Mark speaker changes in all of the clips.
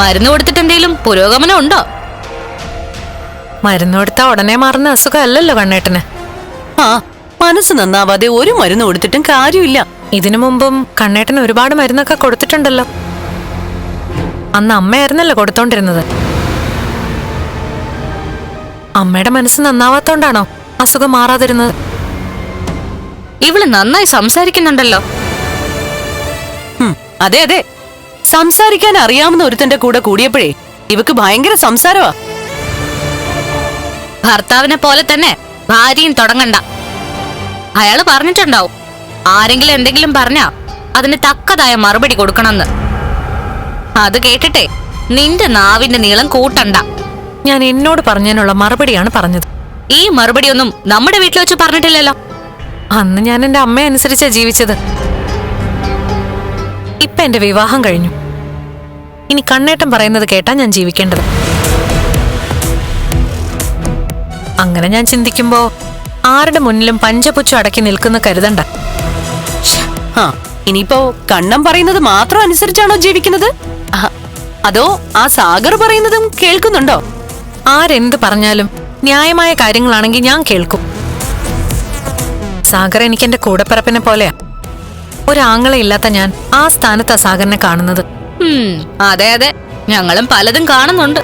Speaker 1: മരുന്ന് കൊടുത്തിട്ട് എന്തെങ്കിലും പുരോഗമനം ഉണ്ടോ?
Speaker 2: മരുന്ന് കൊടുത്താ ഉടനെ മാറുന്ന അസുഖമല്ലല്ലോ കണ്ണേട്ടന്.
Speaker 3: ആ മനസ്സ് നന്നാവാതെ ഒരു മരുന്ന് കൊടുത്തിട്ടും കാര്യമില്ല.
Speaker 2: ഇതിനു മുമ്പും കണ്ണേട്ടന് ഒരുപാട് മരുന്നൊക്കെ കൊടുത്തിട്ടുണ്ടല്ലോ. അന്ന് അമ്മയായിരുന്നല്ലോ കൊടുത്തോണ്ടിരുന്നത്. അമ്മയുടെ മനസ്സ് നന്നാവാത്തോണ്ടാണോ അസുഖം മാറാതിരുന്നത്?
Speaker 1: ഇവൾ നന്നായി സംസാരിക്കുന്നുണ്ടല്ലോ.
Speaker 3: അതെ അതെ. സംസാരിക്കാൻ അറിയാവുന്ന ഒരുത്തന്റെ കൂടെ കൂടിയപ്പോഴേ ഇവക്ക് ഭയങ്കര സംസാരമാ
Speaker 1: ഭർത്താവിനെ പോലെ തന്നെ ഭാര്യയും തുടങ്ങണ്ട. അയാൾ പറഞ്ഞിട്ടുണ്ടാവും. ആരെങ്കിലും എന്തെങ്കിലും പറഞ്ഞാ അതിന് തക്കതായ മറുപടി കൊടുക്കണമെന്ന്. അത് കേട്ടിട്ടെ നിന്റെ നാവിന്റെ നീളം കൂട്ടണ്ട.
Speaker 2: ഞാൻ എന്നോട് പറഞ്ഞതിനുള്ള മറുപടിയാണ് പറഞ്ഞത്.
Speaker 1: ഈ മറുപടിയൊന്നും നമ്മുടെ വീട്ടിൽ വെച്ച് പറഞ്ഞിട്ടില്ലല്ലോ.
Speaker 2: അന്ന് ഞാൻ എന്റെ അമ്മ അനുസരിച്ചാ ജീവിച്ചത്. എന്റെ വിവാഹം കഴിഞ്ഞു. ഇനി കണ്ണേട്ടൻ പറയുന്നത് കേട്ടാ ഞാൻ ജീവിക്കേണ്ടത്. അങ്ങനെ ഞാൻ ചിന്തിക്കുമ്പോ ആരുടെ മുന്നിലും പഞ്ചപുച്ചു അടക്കി നിൽക്കുന്ന കരുതണ്ട.
Speaker 3: ആ ഇനിയിപ്പോ കണ്ണം പറയുന്നത് മാത്രം അനുസരിച്ചാണോ ജീവിക്കുന്നത്? അതോ ആ സാഗർ പറയുന്നതും കേൾക്കുന്നുണ്ടോ?
Speaker 2: ആരെന്ത് പറഞ്ഞാലും ന്യായമായ കാര്യങ്ങളാണെങ്കിൽ ഞാൻ കേൾക്കും. സാഗർ എനിക്ക് എന്റെ കൂടപ്പിറപ്പിനെ പോലെയാ. ഒരാങ്ങളെ ഇല്ലാത്ത ഞാൻ ആ സ്ഥാനത്ത് സാഗറിനെ കാണുന്നത്.
Speaker 1: അതെ അതെ. ഞങ്ങളും പലതും കാണുന്നുണ്ട്.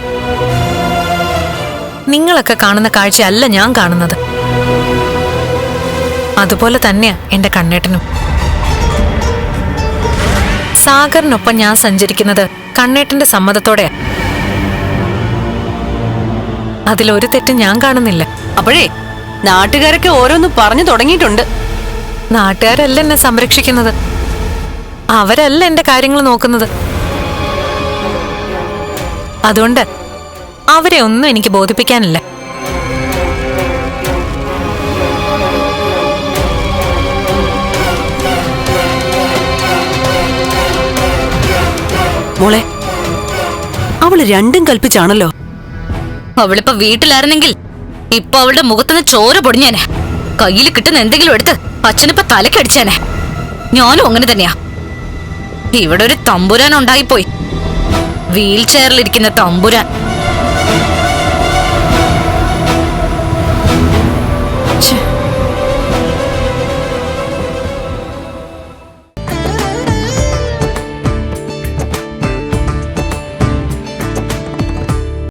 Speaker 2: നിങ്ങളൊക്കെ കാണുന്ന കാഴ്ചയല്ല ഞാൻ കാണുന്നത്. അതുപോലെ തന്നെയാ എന്റെ കണ്ണേട്ടനും. സാഗറിനൊപ്പം ഞാൻ സഞ്ചരിക്കുന്നത് കണ്ണേട്ടന്റെ സമ്മതത്തോടെയാ. അതിലൊരു തെറ്റും ഞാൻ കാണുന്നില്ല.
Speaker 3: അപ്പോഴേ നാട്ടുകാരൊക്കെ ഓരോന്ന് പറഞ്ഞു തുടങ്ങിയിട്ടുണ്ട്.
Speaker 2: നാട്ടുകാരല്ല എന്നെ സംരക്ഷിക്കുന്നത്. അവരല്ല എന്റെ കാര്യങ്ങൾ നോക്കുന്നത്. അതുകൊണ്ട് അവരെ ഒന്നും എനിക്ക് ബോധിപ്പിക്കാനില്ല.
Speaker 3: മോളെ അവൾ രണ്ടും കൽപ്പിച്ചാണല്ലോ.
Speaker 1: അവളിപ്പോ വീട്ടിലായിരുന്നെങ്കിൽ ഇപ്പൊ അവളുടെ മുഖത്തുനിന്ന് ചോര പൊടിഞ്ഞേനെ. കയ്യിൽ കിട്ടുന്ന എന്തെങ്കിലും എടുത്ത് അച്ഛനിപ്പോ തലക്കടിച്ചേനെ ഞാനും അങ്ങനെ തന്നെയാ. ഇവിടെ ഒരു തമ്പുരാൻ ഉണ്ടായിപ്പോയി. വീൽ ചെയറിലിരിക്കുന്ന തമ്പുരാൻ.